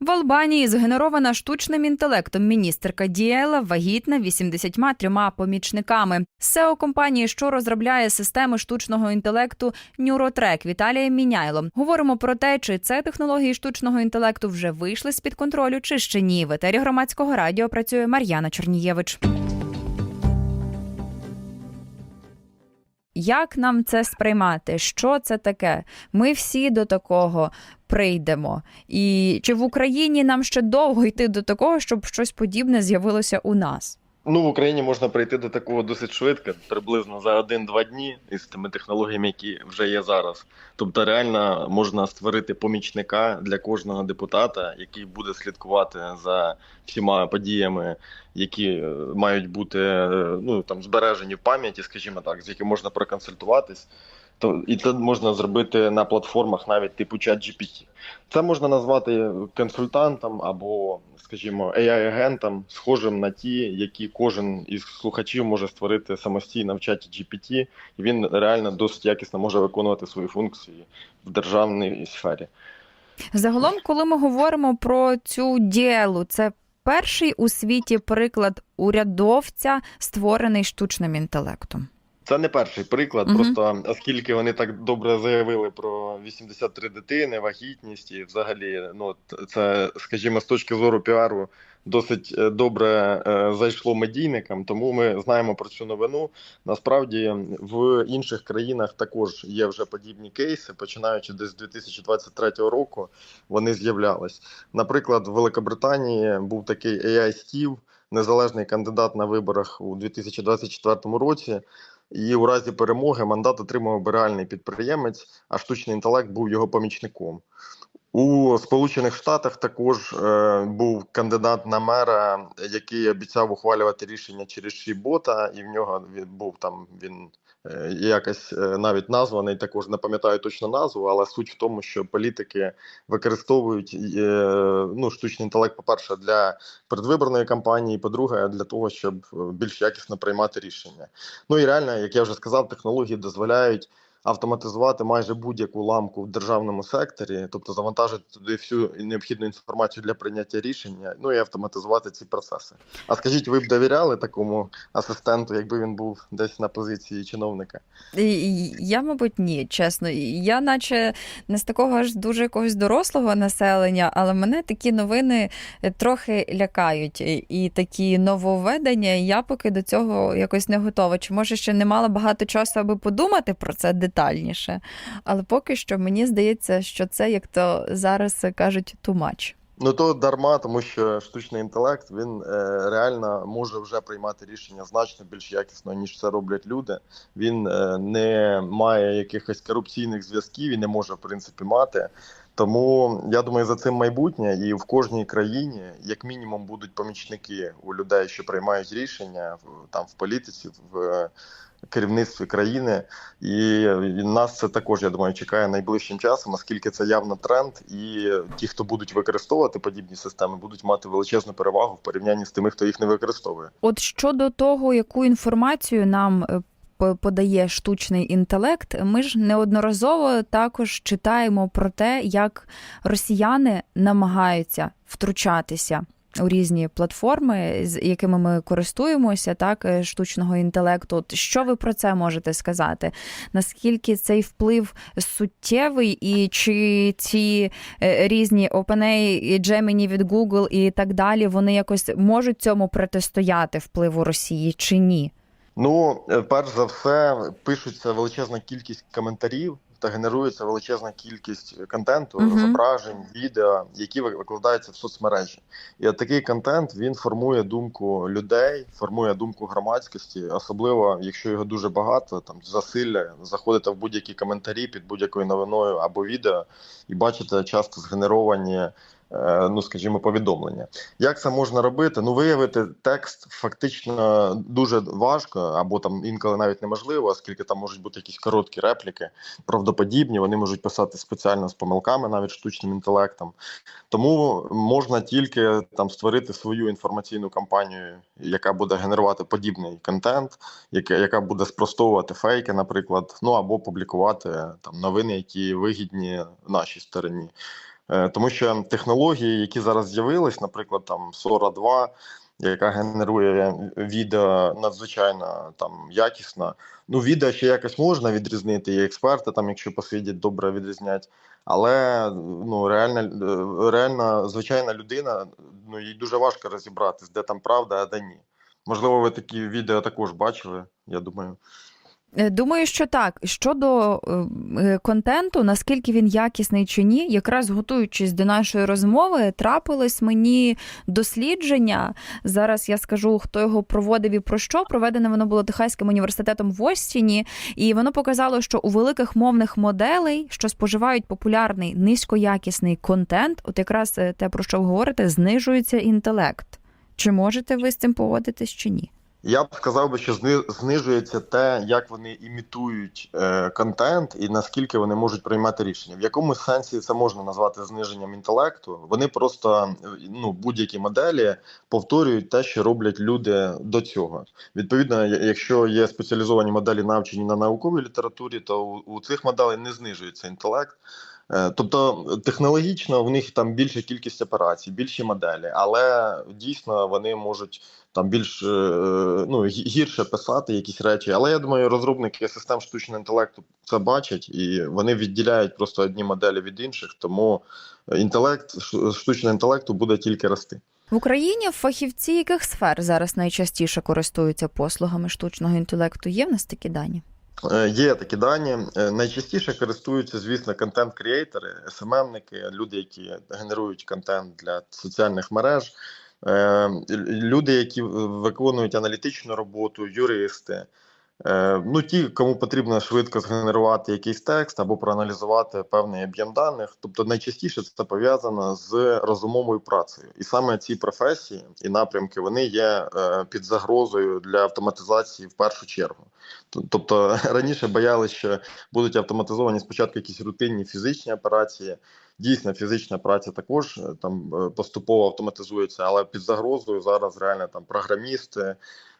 В Албанії згенерована штучним інтелектом міністерка Діела вагітна 83 помічниками. SEO компанії, що розробляє системи штучного інтелекту Neurotrack Віталія Міняйло. Говоримо про те, чи це технології штучного інтелекту вже вийшли з під контролю, чи ще ні. В етері громадського радіо працює Мар'яна Чорнієвич. Як нам це сприймати? Що це таке? Ми всі до такого прийдемо. І чи в Україні нам ще довго йти до такого, щоб щось подібне з'явилося у нас? Ну, в Україні можна прийти до такого досить швидко, приблизно за один-два дні із тими технологіями, які вже є зараз. Тобто, реально можна створити помічника для кожного депутата, який буде слідкувати за всіма подіями, які е, мають бути е, ну там збережені в пам'яті, скажімо так, з яким можна проконсультуватись. То і це можна зробити на платформах навіть типу ChatGPT. Це можна назвати консультантом або, скажімо, AI-агентом, схожим на ті, які кожен із слухачів може створити самостійно в чаті GPT, і він реально досить якісно може виконувати свої функції в державній сфері. Загалом, коли ми говоримо про цю діялу, це перший у світі приклад урядовця, створений штучним інтелектом. Це не перший приклад, Мгм. просто оскільки вони так добре заявили про 83 дитини, вагітність і взагалі, ну це, скажімо, з точки зору піару досить е, добре е, зайшло медійникам, тому ми знаємо про цю новину. Насправді в інших країнах також є вже подібні кейси, починаючи десь з 2023 року, вони з'являлись. Наприклад, в Великобританії був такий AI Steve, незалежний кандидат на виборах у 2024 році. І у разі перемоги мандат отримав би реальний підприємець, а штучний інтелект був його помічником. У Сполучених Штатах також е, був кандидат на мера, який обіцяв ухвалювати рішення через шібота, і в нього він був там він е, якось е, навіть названий. Також не пам'ятаю точно назву, але суть в тому, що політики використовують е, ну, штучний інтелект, по-перше, для передвиборної кампанії, по-друге, для того, щоб більш якісно приймати рішення. Ну і реально, як я вже сказав, технології дозволяють автоматизувати майже будь-яку ламку в державному секторі, тобто завантажити туди всю необхідну інформацію для прийняття рішення, ну і автоматизувати ці процеси. А скажіть, ви б довіряли такому асистенту, якби він був десь на позиції чиновника? Я, мабуть, ні, чесно. Я, наче не з такого аж дуже якогось дорослого населення, але мене такі новини е, трохи лякають. І такі нововведення, я поки до цього якось не готова. Чи може ще не мала багато часу, аби подумати про це детальніше. Але поки що мені здається, що це, як то зараз кажуть, much. Ну то дарма, тому що штучний інтелект він е, реально може вже приймати рішення значно більш якісно, ніж це роблять люди. Він е, не має якихось корупційних зв'язків і не може в принципі мати. Тому я думаю, за цим майбутнє, і в кожній країні, як мінімум, будуть помічники у людей, що приймають рішення там в політиці, в керівництві країни. І нас це також, я думаю, чекає найближчим часом, оскільки це явно тренд, і ті, хто будуть використовувати подібні системи, будуть мати величезну перевагу в порівнянні з тими, хто їх не використовує. От щодо того, яку інформацію нам е, подає штучний інтелект, ми ж неодноразово також читаємо про те, як росіяни намагаються втручатися. У різні платформи, з якими ми користуємося, так е, штучного інтелекту. Що ви про це можете сказати? Наскільки цей вплив суттєвий, і чи ці е, різні OpenAI, Gemini від Google і так далі, вони якось можуть цьому протистояти впливу Росії чи ні? Ну, е, перш за все, пишуться величезна кількість коментарів та генерується величезна кількість контенту, Мгм. зображень, відео, які викладаються в соцмережі. І от такий контент він формує думку людей, формує думку громадськості, особливо якщо його дуже багато, там засилля, заходите в будь-які коментарі під будь-якою новиною або відео, і бачите часто згенеровані. Е, Ну, скажімо, повідомлення. Як це можна робити? Ну, виявити текст фактично дуже важко, або там інколи навіть неможливо, оскільки там можуть бути якісь короткі репліки, правдоподібні. Вони можуть писати спеціально з помилками, навіть штучним інтелектом. Тому можна тільки там створити свою інформаційну кампанію, яка буде генерувати подібний контент, яка, буде спростовувати фейки, наприклад, ну або публікувати там новини, які вигідні нашій стороні. Е, Тому що технології, які зараз з'явились, наприклад, там Sora 2, яка генерує відео надзвичайно там якісно. Ну, відео ще якось можна відрізнити, і експерти там, якщо посидять, добре відрізнять. Але ну реальна, реальна звичайна людина, ну їй дуже важко розібратись, де там правда, а де ні. Можливо, ви такі відео також бачили, я думаю. Е, Думаю, що так. Щодо е, е, контенту, наскільки він якісний чи ні, якраз готуючись до нашої розмови, трапилось мені дослідження. Зараз я скажу, хто його проводив і про що. Проведене воно було Техаським університетом в Остіні, і воно показало, що у великих мовних моделей, що споживають популярний низькоякісний контент, от якраз те, про що ви говорите, знижується інтелект. Чи можете ви з цим погодитись чи ні? Я б сказав би, що зни- знижується те, як вони імітують е, контент і наскільки вони можуть приймати рішення. В якому сенсі це можна назвати зниженням інтелекту? Вони просто ну будь-які моделі повторюють те, що роблять люди до цього. Відповідно, якщо є спеціалізовані моделі навчені на науковій літературі, то у, у цих моделей не знижується інтелект. Е, Тобто технологічно в них там більша кількість операцій, більші моделі, але дійсно вони можуть там більш е, ну гірше писати якісь речі. Але я думаю, розробники систем штучного інтелекту це бачать і вони відділяють просто одні моделі від інших. Тому інтелект штучного інтелекту буде тільки рости. В Україні фахівці яких сфер зараз найчастіше користуються послугами штучного інтелекту? Є в нас такі дані? Е, Є такі дані. Е, Найчастіше користуються, звісно, контент-кріейтори, СММники, люди, які генерують контент для соціальних мереж, е, люди, які виконують аналітичну роботу, юристи. Е, Ну, ті, кому потрібно швидко згенерувати якийсь текст або проаналізувати певний об'єм даних. Тобто найчастіше це пов'язано з розумовою працею, і саме ці професії і напрямки вони є е, під загрозою для автоматизації в першу чергу. Тобто раніше боялися, що будуть автоматизовані спочатку якісь рутинні фізичні операції. Дійсно, фізична праця також е, там е, поступово автоматизується, але під загрозою зараз реально там програмісти,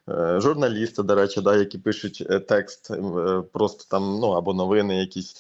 е, журналісти, до речі, да, які пишуть текст, просто там ну або новини якісь.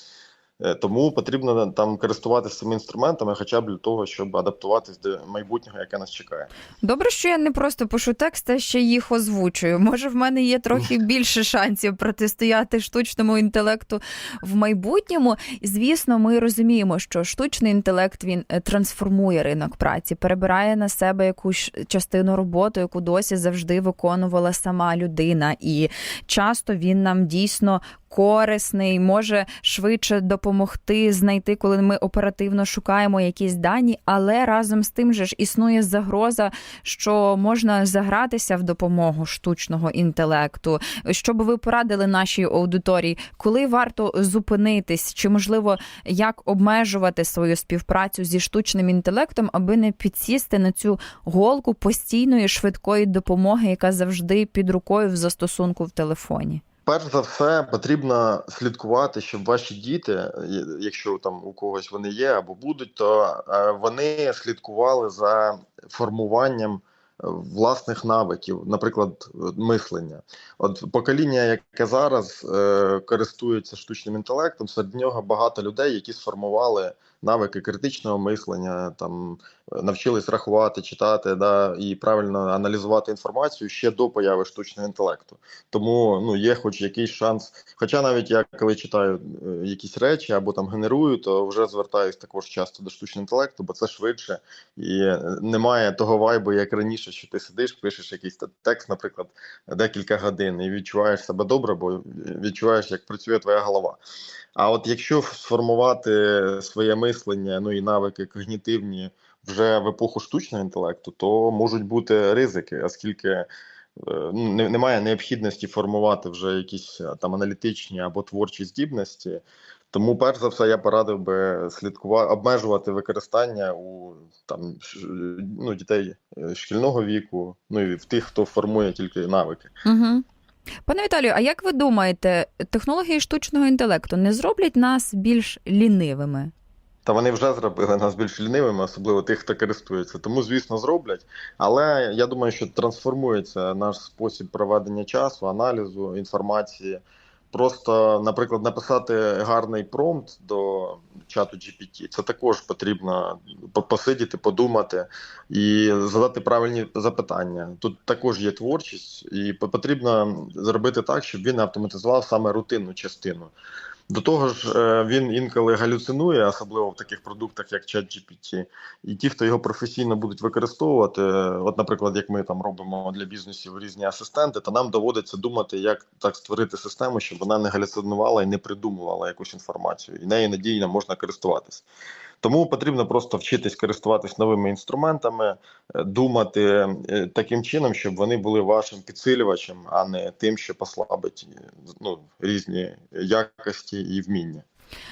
Е, Тому потрібно там користуватися цими інструментами, хоча б для того, щоб адаптуватись до майбутнього, яке нас чекає. Добре, що я не просто пишу текст, а ще їх озвучую. Може, в мене є трохи більше шансів протистояти штучному інтелекту в майбутньому. Звісно, ми розуміємо, що штучний інтелект він е, трансформує ринок праці, перебирає на себе якусь частину роботи, яку досі завжди виконувала сама людина, і часто він нам дійсно. Корисний, може швидше допомогти знайти, коли ми оперативно шукаємо якісь дані, але разом з тим же ж існує загроза, що можна загратися в допомогу штучного інтелекту. Що би ви порадили нашій аудиторії, коли варто зупинитись, чи можливо як обмежувати свою співпрацю зі штучним інтелектом, аби не підсісти на цю голку постійної швидкої допомоги, яка завжди під рукою в застосунку в телефоні? Перш за все, потрібно слідкувати, щоб ваші діти, е, якщо там у когось вони є або будуть, то е, вони слідкували за формуванням е, власних навиків, наприклад, мислення. От покоління, яке зараз користується штучним інтелектом, серед нього багато людей, які сформували навики критичного мислення, там е, навчились рахувати, читати, да, і правильно аналізувати інформацію ще до появи штучного інтелекту. Тому ну є хоч якийсь шанс. Хоча навіть я коли читаю е, якісь речі або там генерую, то вже звертаюсь також часто до штучного інтелекту, бо це швидше і е, немає того вайбу, як раніше, що ти сидиш, пишеш якийсь текст, наприклад, декілька годин, і відчуваєш себе добре, бо відчуваєш, як працює твоя голова. А от якщо сформувати своє мислення, ну і навики когнітивні вже в епоху штучного інтелекту, то можуть бути ризики, оскільки е, ну, немає необхідності формувати вже якісь е, там аналітичні або творчі здібності. Тому, перш за все, я порадив би слідкувати, обмежувати використання у там ну, дітей е, шкільного віку, ну і в тих, хто формує тільки навики. Угу. Пане Віталію, а як ви думаєте, технології штучного інтелекту не зроблять нас більш лінивими? Та вони вже зробили нас більш лінивими, особливо тих, хто користується. Тому, звісно, зроблять. Але я думаю, що трансформується наш спосіб проведення часу, аналізу інформації. просто, наприклад, написати гарний промпт до чату GPT. Це також потрібно посидіти, подумати і задати правильні запитання. Тут також є творчість, і потрібно зробити так, щоб він автоматизував саме рутинну частину. До того ж, е, він інколи галюцинує, особливо в таких продуктах, як ChatGPT. І ті, хто його професійно будуть використовувати, от, наприклад, як ми там робимо для бізнесів різні асистенти, то нам доводиться думати, як так створити систему, щоб вона не галюцинувала і не придумувала якусь інформацію, і нею надійно можна користуватися. Тому потрібно просто вчитись користуватись новими інструментами, е, думати е, таким чином, щоб вони були вашим підсилювачем, а не тим, що послабить е, ну, різні якості і вміння.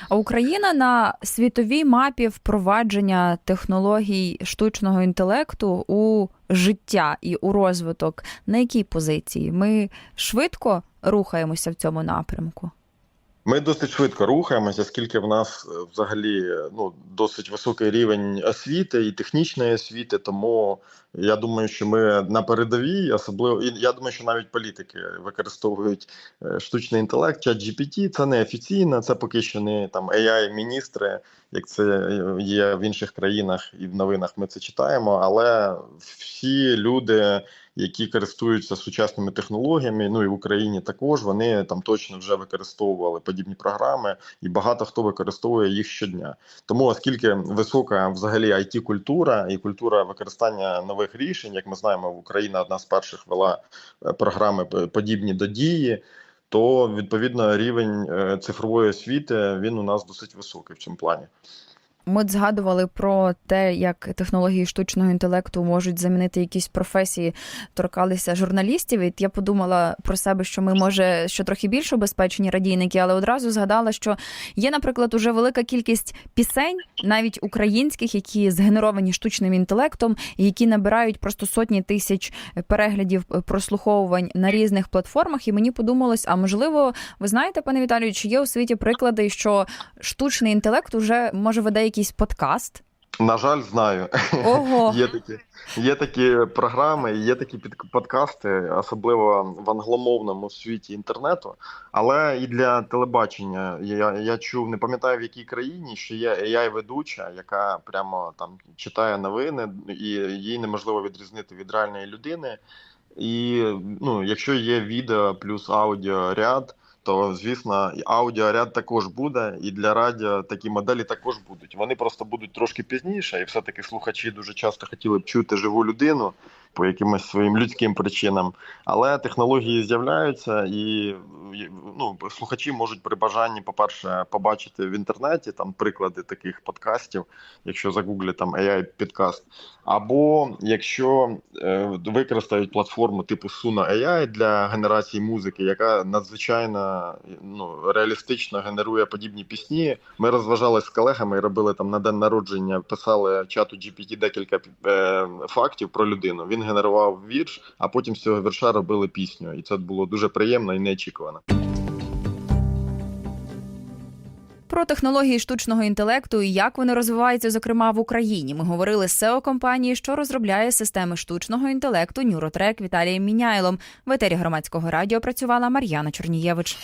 А Україна на світовій мапі впровадження технологій штучного інтелекту у життя і у розвиток. На якій позиції? Ми швидко рухаємося в цьому напрямку. Ми досить швидко рухаємося, оскільки в нас е, взагалі е, ну, досить високий рівень освіти і технічної освіти. Тому я думаю, що ми на передовій, особливо і я думаю, що навіть політики використовують е, штучний інтелект, чат GPT. Це не офіційно, це поки що не там AI міністри, як це є в інших країнах, і в новинах ми це читаємо. Але всі люди, які користуються сучасними технологіями, ну і в Україні також вони там точно вже використовували подібні програми, і багато хто використовує їх щодня. Тому, оскільки висока взагалі it культура і культура використання нових рішень, як ми знаємо, Україна одна з перших вела е, програми подібні до дії. То відповідно рівень е, цифрової освіти він у нас досить високий в цьому плані. Ми згадували про те, як технології штучного інтелекту можуть замінити якісь професії, торкалися журналістів. І я подумала про себе, що ми може що трохи більш обезпечені радійники, але одразу згадала, що є, наприклад, уже велика кількість пісень, навіть українських, які згенеровані штучним інтелектом, які набирають просто сотні тисяч переглядів е, прослуховувань на різних платформах. І мені подумалось, а можливо, ви знаєте, пане Віталію, чи є у світі приклади, що штучний інтелект уже може веде якийсь подкаст? На жаль, знаю. Ого, Є такі, є такі програми, є такі подкасти, особливо в англомовному світі інтернету. Але і для телебачення я, я чув, не пам'ятаю в якій країні, що є AI-ведуча, яка прямо там читає новини, і їй неможливо відрізнити від реальної людини. І ну, якщо є відео плюс аудіоряд, то звісно, аудіоряд також буде, і для радіо такі моделі також будуть. Вони просто будуть трошки пізніше, і все-таки слухачі дуже часто хотіли б чути живу людину по якимось своїм людським причинам. Але технології з'являються, і ну, слухачі можуть при бажанні, по-перше, побачити в інтернеті там приклади таких подкастів, якщо загуглять там AI підкаст. Або якщо е, використають платформу типу Suno AI для генерації музики, яка надзвичайно ну, реалістично генерує подібні пісні. Ми розважалися з колегами і робили там на день народження, писали чату GPT декілька е, фактів про людину. Він генерував вірш, а потім з цього вірша робили пісню. І це було дуже приємно і неочікувано. про технології штучного інтелекту і як вони розвиваються, зокрема в Україні. Ми говорили з SEO компанії, що розробляє системи штучного інтелекту Neurotrack Віталієм Міняйлом. В етері громадського радіо працювала Мар'яна Чорнієвич.